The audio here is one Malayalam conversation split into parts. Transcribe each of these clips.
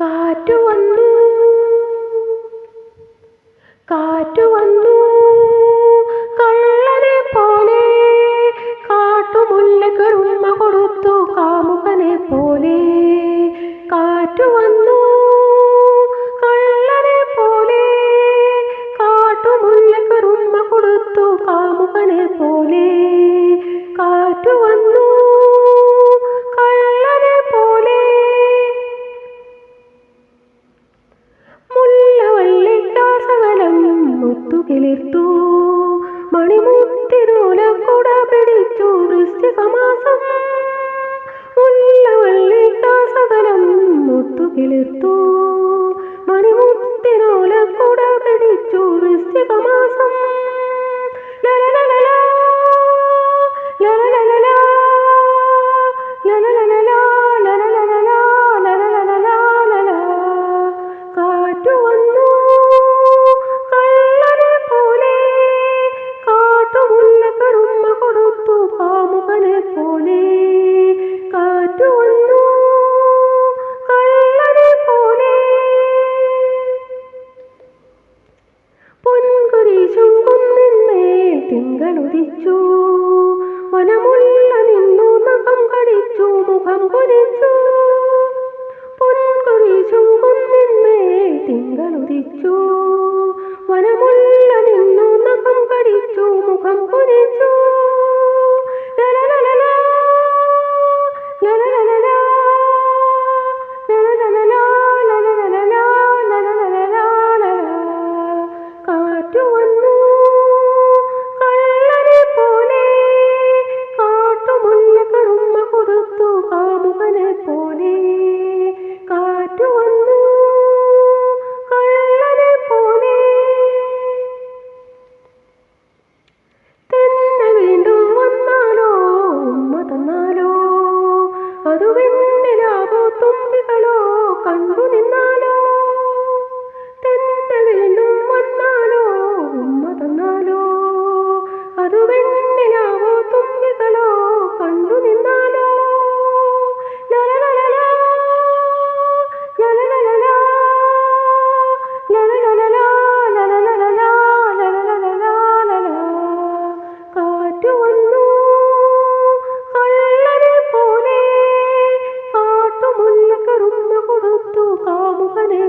കാറ്റു വന്നു. കാറ്റു വന്നു. ഒത്തുകിളിർത്തൂ. തിങ്കളുദിച്ചു വനമുല്ല നിന്നു നഖം കടിച്ചു മുഖം കുനിച്ചു പൊൻകുറി ചുങ്കുന്നിന്മേൽ തിങ്കളുദിച്ചു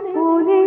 ফুলে